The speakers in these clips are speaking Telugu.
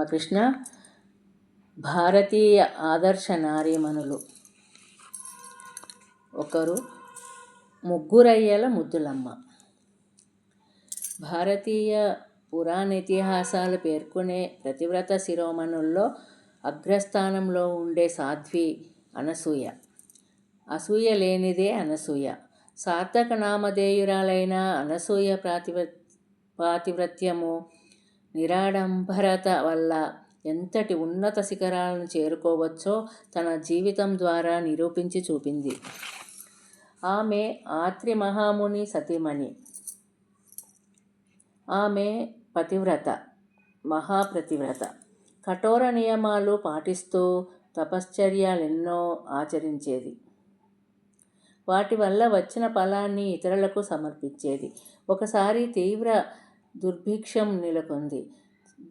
రామకృష్ణ భారతీయ ఆదర్శ నారీమణులు. ఒకరు ముగ్గురయ్యల ముద్దులమ్మ. భారతీయ పురాణ ఇతిహాసాలు పేర్కొనే ప్రతివ్రత శిరోమణుల్లో అగ్రస్థానంలో ఉండే సాధ్వి అనసూయ. అసూయ లేనిదే అనసూయ. సార్థక నామధేయురాలైన అనసూయ ప్రాతివ పాతివ్రత్యము నిరాడంబరత వల్ల ఎంతటి ఉన్నత శిఖరాలను చేరుకోవచ్చో తన జీవితం ద్వారా నిరూపించి చూపింది. ఆమె ఆత్రి మహాముని సతీమణి. ఆమె పతివ్రత మహాప్రతివ్రత. కఠోర నియమాలు పాటిస్తూ తపశ్చర్యలెన్నో ఆచరించేది. వాటి వల్ల వచ్చిన ఫలాన్ని ఇతరులకు సమర్పించేది. ఒకసారి తీవ్ర దుర్భిక్షం నెలకొంది.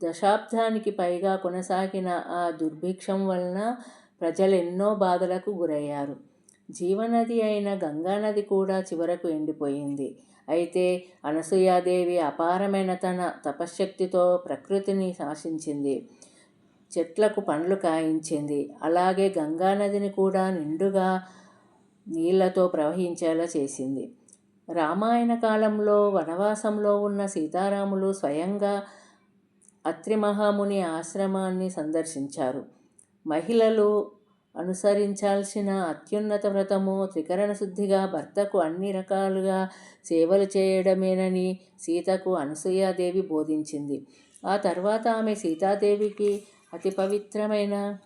దశాబ్దానికి పైగా కొనసాగిన ఆ దుర్భిక్షం వలన ప్రజలు ఎన్నో బాధలకు గురయ్యారు. జీవనది అయిన గంగానది కూడా చివరకు ఎండిపోయింది. అయితే అనసూయాదేవి అపారమైన తన తపశ్శక్తితో ప్రకృతిని శాసించింది. చెట్లకు పండ్లు కాయించింది. అలాగే గంగానదిని కూడా నిండుగా నీళ్ళతో ప్రవహించేలా చేసింది. రామాయణ కాలంలో వనవాసంలో ఉన్న సీతారాములు స్వయంగా అత్రిమహాముని ఆశ్రమాన్ని సందర్శించారు. మహిళలు అనుసరించాల్సిన అత్యున్నత వ్రతము త్రికరణ శుద్ధిగా భర్తకు అన్ని రకాలుగా సేవలు చేయడమేనని సీతకు అనసూయాదేవి బోధించింది. ఆ తర్వాత ఆమె సీతాదేవికి అతి పవిత్రమైన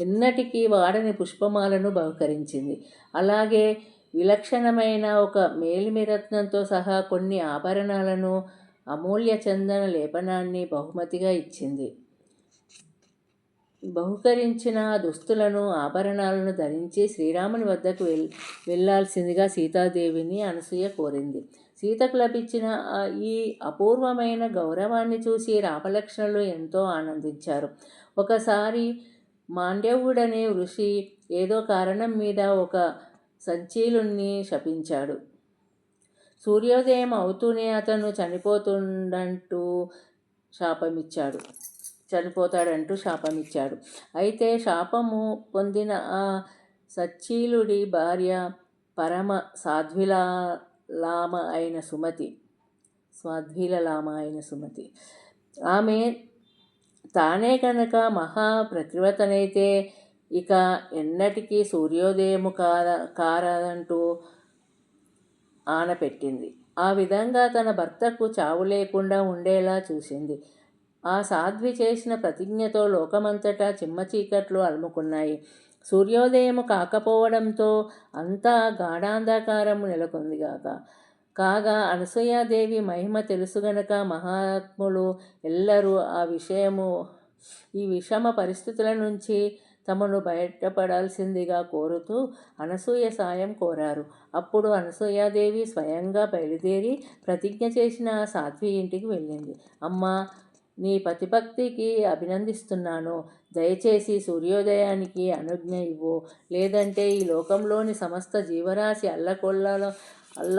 ఎన్నటికీ వాడని పుష్పమాలను బహుకరించింది. అలాగే విలక్షణమైన ఒక మేలిమిరత్నంతో సహా కొన్ని ఆభరణాలను అమూల్య చందన లేపనాన్ని బహుమతిగా ఇచ్చింది. బహుకరించిన దుస్తులను ఆభరణాలను ధరించి శ్రీరాముని వద్దకు వెల్ వెళ్ళాల్సిందిగా సీతాదేవిని అనసూయ కోరింది. సీతకు లభించిన ఈ అపూర్వమైన గౌరవాన్ని చూసి రామలక్ష్మణులు ఎంతో ఆనందించారు. ఒకసారి మాండ్యవుడనే ఋషి ఏదో కారణం మీద ఒక సంచీలుణ్ణి శపించాడు. సూర్యోదయం అవుతూనే అతను చనిపోతుండంటూ శాపమిచ్చాడు. చనిపోతాడంటూ శాపమిచ్చాడు. అయితే శాపము పొందిన ఆ సచ్చీలుడి భార్య పరమ సాధ్విలామ అయిన సుమతి స్వాధ్విలలామ అయిన సుమతి. ఆమె తానే కనుక మహా ప్రతివ్రతనైతే ఇక ఎన్నటికీ సూర్యోదయము కార కారదంటూ ఆనపెట్టింది. ఆ విధంగా తన భర్తకు చావు లేకుండా ఉండేలా చూసింది. ఆ సాధ్వి చేసిన ప్రతిజ్ఞతో లోకమంతటా చిమ్మ చీకట్లు అలుముకున్నాయి. సూర్యోదయము కాకపోవడంతో అంతా గాఢాంధకారము నెలకొందిగాక కాగా అనసూయాదేవి మహిమ తెలుసుగనక మహాత్ములు ఎల్లరూ ఆ విషయము ఈ విషమ పరిస్థితుల నుంచి తమను బయటపడాల్సిందిగా కోరుతూ అనసూయ సాయం కోరారు. అప్పుడు అనసూయాదేవి స్వయంగా బయలుదేరి ప్రతిజ్ఞ చేసిన సాధ్వి ఇంటికి వెళ్ళింది. అమ్మ నీ ప్రతిభక్తికి అభినందిస్తున్నాను. దయచేసి సూర్యోదయానికి అనుజ్ఞ ఇవ్వు. లేదంటే ఈ లోకంలోని సమస్త జీవరాశి అల్లకొల్లలో అల్ల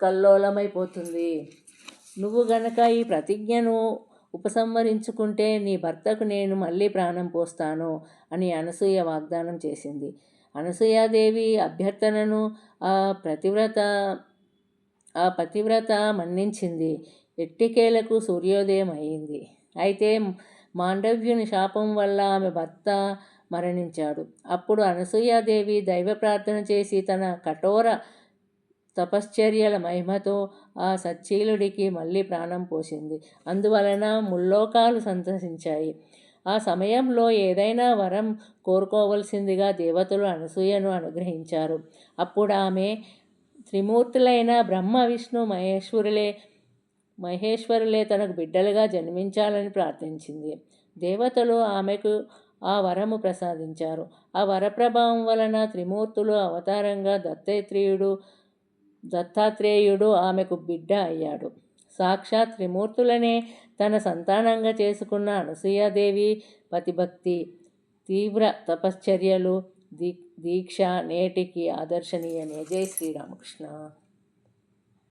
కల్లోలమైపోతుంది. నువ్వు గనక ఈ ప్రతిజ్ఞను ఉపసంహరించుకుంటే నీ భర్తకు నేను మళ్ళీ ప్రాణం పోస్తాను అని అనసూయ వాగ్దానం చేసింది. అనసూయాదేవి అభ్యర్థనను ఆ ప్రతివ్రత ఆ పతివ్రత మన్నించింది. ఎట్టికేలకు సూర్యోదయం అయింది అయితే మాండవ్యుని శాపం వల్ల ఆమె భర్త మరణించాడు. అప్పుడు అనసూయాదేవి దైవ ప్రార్థన చేసి తన కఠోర తపశ్చర్యల మహిమతో ఆ సచ్చీలుడికి మళ్ళీ ప్రాణం పోసింది. అందువలన ముల్లోకాలు సంతసించాయి ఆ సమయంలో ఏదైనా వరం కోరుకోవలసిందిగా దేవతలు అనసూయను అనుగ్రహించారు. అప్పుడు ఆమె త్రిమూర్తులైన బ్రహ్మ విష్ణు మహేశ్వరులే మహేశ్వరులే తనకు బిడ్డలుగా జన్మించాలని ప్రార్థించింది. దేవతలు ఆమెకు ఆ వరము ప్రసాదించారు. ఆ వరప్రభావం వలన త్రిమూర్తులు అవతారంగా దత్తాత్రేయుడు దత్తాత్రేయుడు ఆమెకు బిడ్డ అయ్యాడు. సాక్షాత్ త్రిమూర్తులనే తన సంతానంగా చేసుకున్న అనసూయాదేవి పతిభక్తి తీవ్ర తపశ్చర్యలు దీ దీక్ష నేటికి ఆదర్శనీయమే. జై శ్రీరామకృష్ణ.